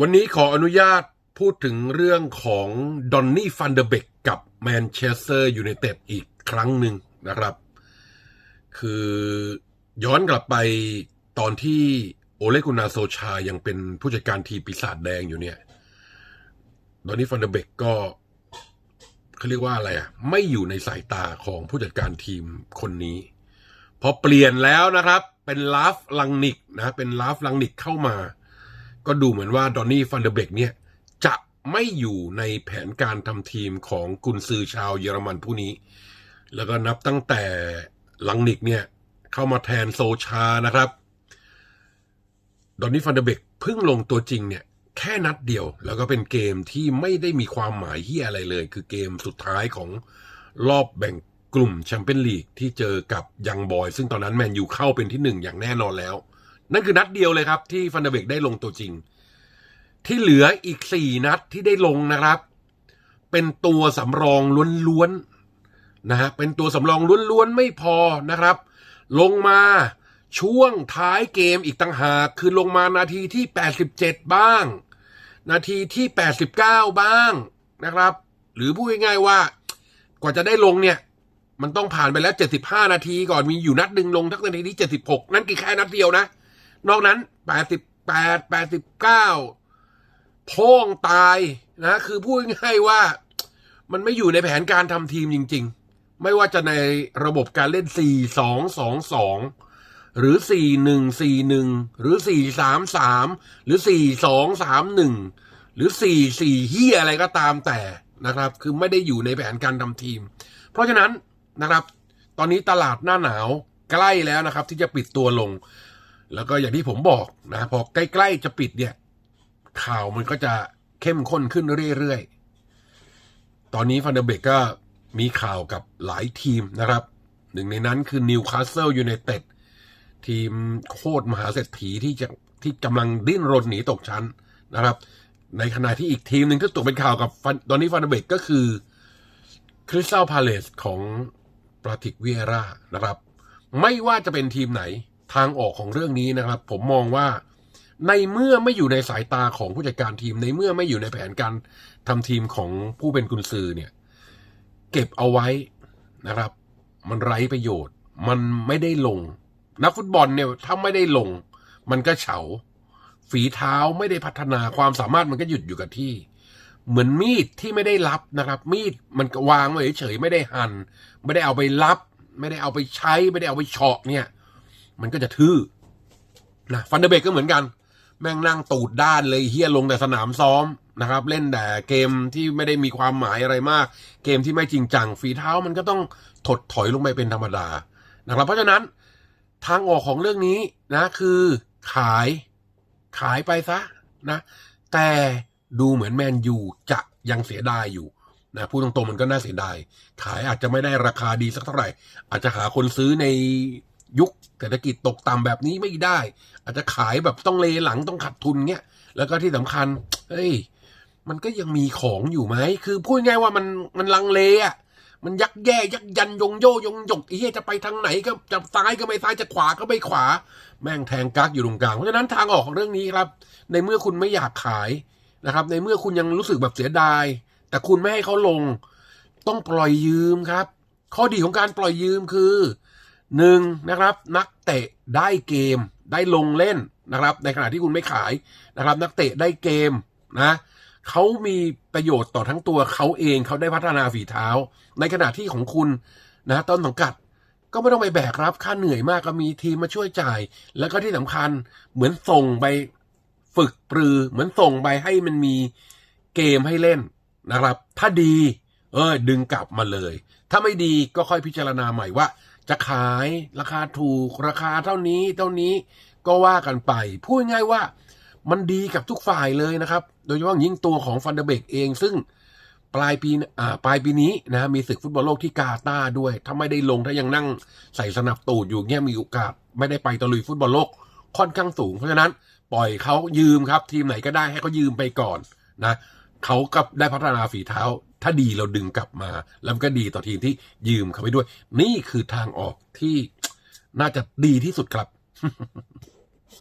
วันนี้ขออนุญาตพูดถึงเรื่องของดอนนี่ฟันเดอร์เบกกับแมนเชสเตอร์ยูไนเต็ดอีกครั้งหนึ่งนะครับ คือย้อนกลับไปตอนที่โอเลกุนาโซชายังเป็นผู้จัดการทีมปีศาจแดงอยู่เนี่ยดอนนี่ฟันเดอร์เบกก็เขาเรียกว่าอะไรอะ ไม่อยู่ในสายตาของผู้จัดการทีมคนนี้พอเปลี่ยนแล้วนะครับ เป็นลาฟลังนิกนะ เป็นลาฟลังนิกเข้ามา ก็ดูเหมือนว่าดอนนี่ฟันเดอร์เบกเนี่ยจะไม่อยู่ในแผนการทำทีมของกุนซือชาวเยอรมันผู้นี้ แล้วก็นับตั้งแต่ลังนิกเนี่ยเข้ามาแทนโซชานะครับดอนนี่ฟันเดอร์เบกเพิ่งลงตัวจริงเนี่ยแค่นัดเดียว แล้วก็เป็นเกมที่ไม่ได้มีความหมายเฮียอะไรเลย คือเกมสุดท้ายของรอบแบ่งกลุ่มแชมเปี้ยนลีกที่เจอกับยังบอย ซึ่งตอนนั้นแมนยูเข้าเป็นที่หนึ่งอย่างแน่นอนแล้ว นั่นคือนัดเดียวเลยครับ ที่ฟันเดเบกได้ลงตัวจริง ที่เหลืออีกสี่นัดที่ได้ลงนะครับ เป็นตัวสำรองล้วนๆนะฮะเป็นตัวสำรองล้วนๆไม่พอนะครับ ลงมาช่วงท้ายเกมอีกต่างหากคือลงมานาทีที่ 87 บ้าง นาทีที่ 89 บ้างนะครับ หรือพูดง่ายๆว่ากว่าจะได้ลงเนี่ย มันต้องผ่านไปแล้ว 75 นาทีก่อนมีอยู่นัดหนึ่งลงทักนาทีที่ 76 นั่นกี่แค่นัดเดียวนะ นอกนั้น88 89พ่องตายนะ คือพูดง่ายว่า มันไม่อยู่ในแผนการทำทีมจริง ๆ ไม่ว่าจะในระบบการเล่น 4-2-2-2 หรือ 4-1-4-1 หรือ 4-3-3 หรือ 4-2-3-1 หรือ 4-4เฮียอะไรก็ตามแต่นะครับ คือไม่ได้อยู่ในแผนการทำทีม เพราะฉะนั้นนะครับ ตอนนี้ตลาดหน้าหนาวใกล้แล้วนะครับ ที่จะปิดตัวลง แล้วก็อย่างที่ผมบอกนะพอใกล้ๆจะปิดเนี่ย ข่าวมันก็จะเข้มข้นขึ้นเรื่อยๆ ตอนนี้ฟันเดอร์เบกก็มีข่าวกับหลายทีมนะครับ หนึ่งในนั้นคือนิวคาสเซิลยูไนเต็ดทีมโคตรมหาเศรษฐีที่จะที่กำลังดิ้นรนหนีตกชั้นนะครับ ในขณะที่อีกทีมหนึ่งที่ตกเป็นข่าวกับฟันตอนนี้ฟันเดอร์เบกก็คือคริสตัลพาเลสของปราติกเวียร่านะครับ ไม่ว่าจะเป็นทีมไหน ทางออกของเรื่องนี้นะครับ ผมมองว่าในเมื่อไม่อยู่ในสายตาของผู้จัดการทีม ในเมื่อไม่อยู่ในแผนการทำทีมของผู้เป็นกุนซือเนี่ย เก็บเอาไว้นะครับ มันไร้ประโยชน์ มันไม่ได้ลง นักฟุตบอลเนี่ยถ้าไม่ได้ลง มันก็เฉา ฝีเท้าไม่ได้พัฒนาความสามารถมันก็หยุดอยู่กับที่ เหมือนมีดที่ไม่ได้รับนะครับ มีดมันวางไว้เฉยไม่ได้หัน่นไม่ได้เอาไปรับ ไม่ได้เอาไปใช้ ไม่ได้เอาไปเฉาะเนี่ย มันก็จะทื่อนะฟันเดอร์เบกก็เหมือนกัน แม่งนั่งตูดด้านเลยเฮียลงแต่สนามซ้อมนะครับ เล่นแต่เกมที่ไม่ได้มีความหมายอะไรมาก เกมที่ไม่จริงจังฝีเท้ามันก็ต้องถดถอยลงไปเป็นธรรมดานะครับ เพราะฉะนั้นทางออกของเรื่องนี้นะ คือขายขายไปซะนะ แต่ดูเหมือนแมนยูจะยังเสียดายอยู่นะพูดตรงๆมันก็น่าเสียดาย ขายอาจจะไม่ได้ราคาดีสักเท่าไหร่ อาจจะหาคนซื้อใน ยุคเศรษฐกิจตกต่ำแบบนี้ไม่ได้ อาจจะขายแบบต้องเลหลังต้องขัดทุนเงี้ยแล้วก็ที่สำคัญเฮ้ยมันก็ยังมีของอยู่ไหม คือพูดง่ายว่ามันมันลังเลอะ มันยักแย่ยักยันยงโยยงหยกเฮียจะไปทางไหนก็จะซ้ายก็ไม่ซ้ายจะขวาก็ไม่ขวา แม่งแทงกักอยู่ตรงกลาง เพราะฉะนั้นทางออกของเรื่องนี้ครับ ในเมื่อคุณไม่อยากขายนะครับ ในเมื่อคุณยังรู้สึกแบบเสียดาย แต่คุณไม่ให้เขาลง ต้องปล่อยยืมครับ ข้อดีของการปล่อยยืมคือ หนึ่งนะครับนักเตะได้เกมได้ลงเล่นนะครับ ในขณะที่คุณไม่ขายนะครับ นักเตะได้เกมนะเขามีประโยชน์ต่อทั้งตัวเขาเองเขาได้พัฒนาฝีเท้า ในขณะที่ของคุณนะต้นสังกัดก็ไม่ต้องไปแบกรับค่าเหนื่อยมากก็มีทีมมาช่วยจ่าย แล้วก็ที่สำคัญเหมือนส่งไปฝึกปรือ เหมือนส่งไปให้มันมีเกมให้เล่นนะครับ ถ้าดี เออดึงกลับมาเลย ถ้าไม่ดีก็ค่อยพิจารณาใหม่ว่า จะขายราคาถูกราคาเท่านี้เท่านี้ก็ว่ากันไป พูดง่ายว่ามันดีกับทุกฝ่ายเลยนะครับ โดยเฉพาะยิ่งตัวของฟันเดเบกเองซึ่งปลายปีอ่าปลายปีนี้นะมีศึกฟุตบอลโลกที่กาตาร์ด้วย ถ้าไม่ได้ลงถ้ายังนั่งใส่สนับตูดอยู่เงี้ยมีโอกาสไม่ได้ไปตะลุยฟุตบอลโลกค่อนข้างสูง เพราะฉะนั้นปล่อยเขายืมครับ ทีมไหนก็ได้ให้เขายืมไปก่อนนะ เขาก็ได้พัฒนาฝีเท้า ถ้าดีเราดึงกลับมา แล้วก็ดีต่อทีมที่ยืมเขาไปด้วย นี่คือทางออกที่น่าจะดีที่สุดครับ